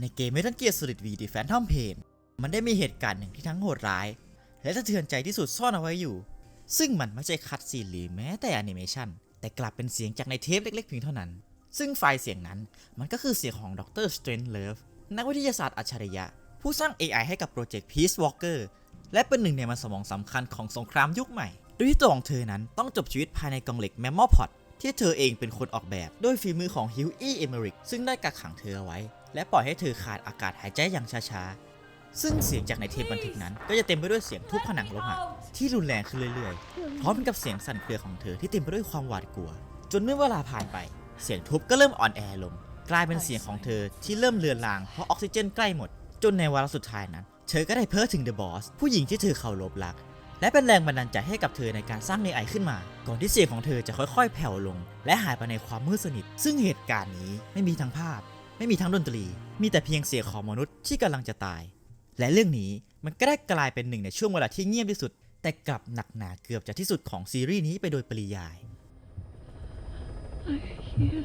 ในเกม Metal Gear Solid V The Phantom Pain มันได้มีเหตุการณ์หนึ่งที่ทั้งโหดร้าย และสะเทือนใจที่สุดซ่อนเอาไว้อยู่ ซึ่งมันไม่ใช่คัดซีนหรือแม้แต่แอนิเมชันแต่กลับเป็นเสียงจากในเทปเล็กๆเพียงเท่านั้น ซึ่งไฟล์เสียงนั้นมันก็คือเสียงของดร Strange Love นักวิทยาศาสตร์อัจฉริยะ ผู้สร้าง AI ให้กับโปรเจกต์ Peace Walker และเป็นหนึ่งในมันสมองสำคัญของสงครามยุคใหม่ โดยที่ตัวของเธอนั้นต้องจบชีวิตภายในกองเหล็ก m e m o p o d ที่เธอเองเป็นคนออกแบบโดยฝีมือของฮิวอี้เอเมริกซึ่งได้กักขังเธอไว้ และปล่อยให้เธอขาดอากาศหายใจอย่างช้าๆ ซึ่งเสียงจากในเทปบันทึกนั้น ก็จะเต็มไปด้วยเสียงทุบผนังโลหะที่รุนแรงขึ้นเรื่อยๆ พร้อมกับเสียงสั่นเครือของเธอที่เต็มไปด้วยความหวาดกลัว จนเมื่อเวลาผ่านไป เสียงทุบก็เริ่มอ่อนแอลง กลายเป็นเสียงของเธอที่เริ่มเลือนลางเพราะออกซิเจนใกล้หมด จนในวาระสุดท้ายนั้น เธอก็ได้เพ้อถึงเดอะบอสผู้หญิงที่เธอเคารพรัก และเป็นแรงบันดาลใจให้กับเธอในการสร้าง AI ขึ้นมา ก่อนที่เสียงของเธอจะค่อยๆ แผ่วลง และหายไปในความมืดสนิท ซึ่งเหตุการณ์นี้ไม่มีทั้งภาพ ไม่มีทั้งดนตรี มีแต่เพียงเสียงของมนุษย์ที่กำลังจะตาย และเรื่องนี้มันก็ได้กลายเป็นหนึ่งในช่วงเวลาที่เงียบที่สุด แต่กลับหนักหนาเกือบจะที่สุดของซีรีส์นี้ไปโดยปริยาย I hear